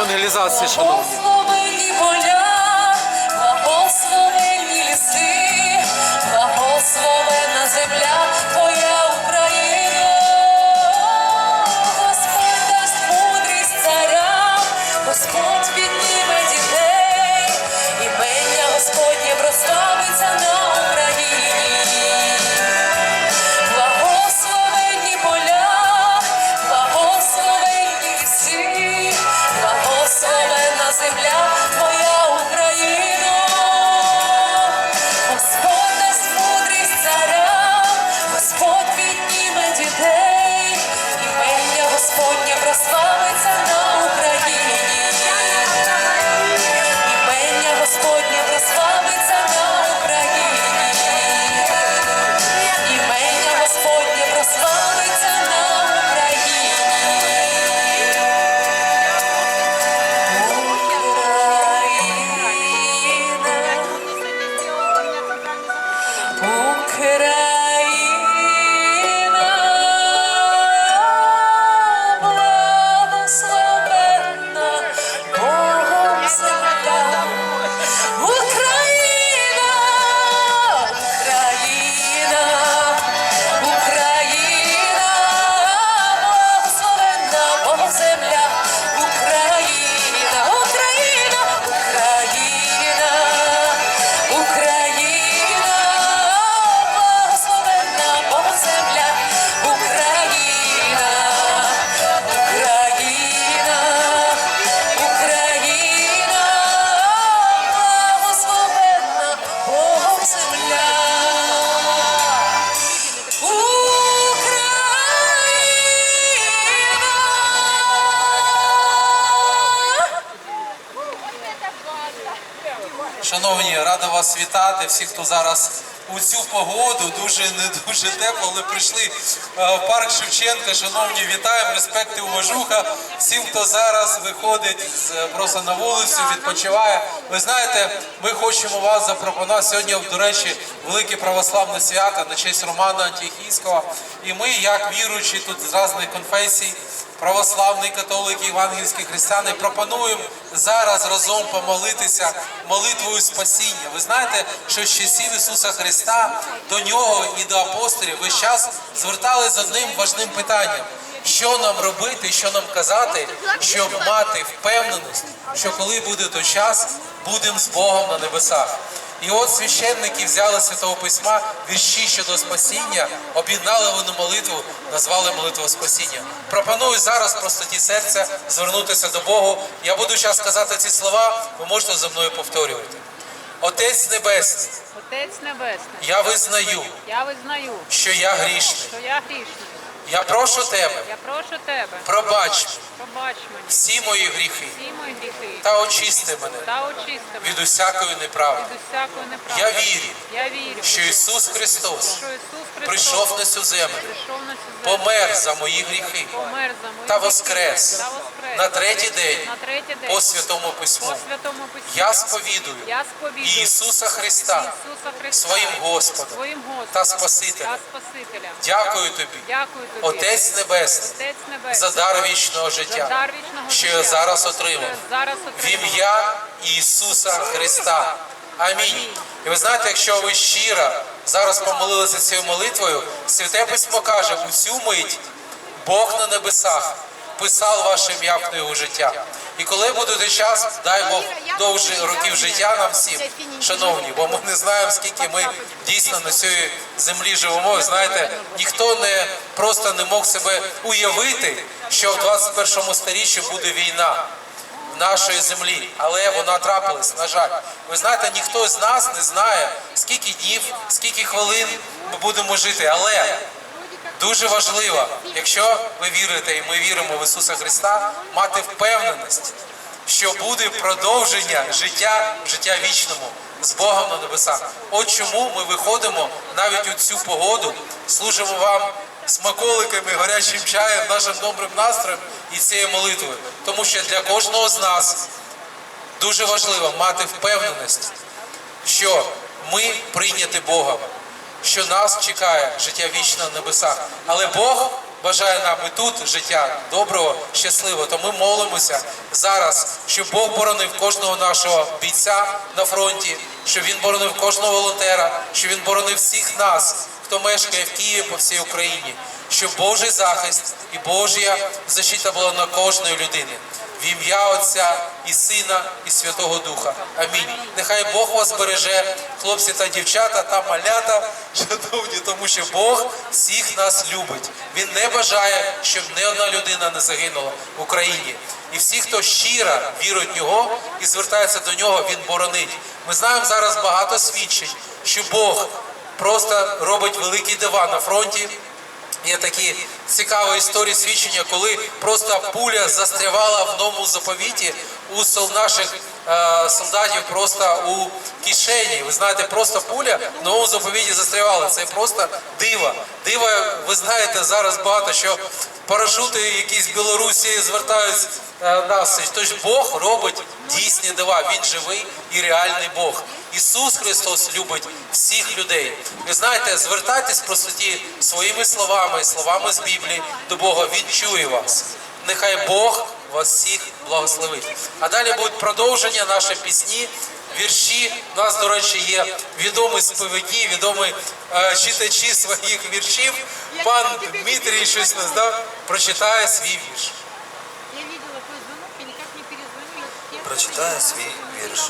евангелізації, шановні. Шановні, рада вас вітати. Всі, хто зараз у цю погоду, дуже не дуже тепло, але прийшли е, в парк Шевченка. Шановні, вітаємо, респект уважуха. Всім, хто зараз виходить з- просто на вулицю, відпочиває. Ви знаєте, ми хочемо вас запропонувати сьогодні, до речі, велике православне свято на честь Романа Антіхійського. І ми, як віруючі тут з різних конфесій, православний католики, євангельські християни пропонуємо зараз разом помолитися молитвою спасіння. Ви знаєте, що з часів Ісуса Христа до нього і до апостолів весь час звертались з одним важним питанням. Що нам робити, що нам казати, щоб мати впевненість, що коли буде той час, будемо з Богом на небесах. І от священники взяли святого письма вірші щодо спасіння, об'єднали вони молитву, назвали молитву спасіння. Пропоную зараз простоті серця звернутися до Богу. Я буду зараз сказати ці слова, ви можете за мною повторювати. Отець Небесний, Отець Небесний, я визнаю, я визнаю, що я грішний. що я грішний. Я прошу тебе, Я прошу тебе, пробач пробач мені всі мої гріхи всі мої гріхи та очисти мене та очисти від усякої неправди. від усякої неправди. Я вірю, Я вірю, що Ісус Христос що Ісус Христос прийшов на цю землю, прийшов на цю землю, помер за мої гріхи помер за мої та воскрес та воскрес на третій день на третій день по святому письму. по святому письму. Я сповідую я сповідую Ісуса Христа Ісуса Христа своїм Господом своїм Господом та Спасителем. та Спасителем. Дякую тобі, Дякую тобі, Отець Небесний, Отець Небесний, за дар вічного за життя, дар вічного що я зараз отримав. зараз В ім'я Ісуса Христа. Амінь. І ви знаєте, якщо ви щиро зараз помолилися цією молитвою, Святе Письмо каже, у цю мить Бог на небесах писав ваше ім'я в книгу життя. І коли буде час, дай Бог довше років життя нам всім, шановні, бо ми не знаємо, скільки ми дійсно на цій землі живемо. Ви знаєте, ніхто не просто не мог себе уявити, що в 21 сторіччі буде війна нашої землі, але вона трапилась, на жаль. Ви знаєте, ніхто з нас не знає, скільки днів, скільки хвилин ми будемо жити. Але дуже важливо, якщо ви вірите і ми віримо в Ісуса Христа, мати впевненість, що буде продовження життя, життя вічному з Богом на небесах. От чому ми виходимо навіть у цю погоду, служимо вам смаколиками, гарячим чаєм, нашим добрим настроєм і цією молитвою. Тому що для кожного з нас дуже важливо мати впевненість, що ми прийняті Богом, що нас чекає життя вічне на небесах. Але Бог бажає нам і тут життя доброго, щасливого. То ми молимося зараз, щоб Бог боронив кожного нашого бійця на фронті, щоб він боронив кожного волонтера, щоб він боронив всіх нас, хто мешкає в Києві по всій Україні, щоб Божий захист і Божа защита була на кожної людини. В ім'я Отця і Сина, і Святого Духа. Амінь. Нехай Бог вас береже, хлопці та дівчата та малята, шановні, тому що Бог всіх нас любить. Він не бажає, щоб не одна людина не загинула в Україні. І всі, хто щиро вірують в нього і звертаються до нього, він боронить. Ми знаємо зараз багато свідчень, що Бог просто робить великі дива на фронті. Є такі цікаві історії свідчення, коли просто пуля застрявала в новому заповіті у наших е, солдатів просто у кишені. Ви знаєте, просто пуля в новому заповіті застрявала. Це просто диво. Диво, ви знаєте, зараз багато що парашути якісь в Білорусі звертають е, нас. Тож Бог робить дійсні дива. Він живий і реальний Бог. Ісус Христос любить всіх людей. Ви знаєте, звертайтесь простоті своїми словами, словами з Біблії до Бога. Він чує вас. Нехай Бог вас всіх благословить. А далі будуть продовження наші пісні, вірші. У нас, до речі, є відомі сповіді, відомі е, читачі своїх віршів. Пан Дмитрій щось не знав, прочитає свій вірш. Я звонок и не кем. Прочитаю свій вірш.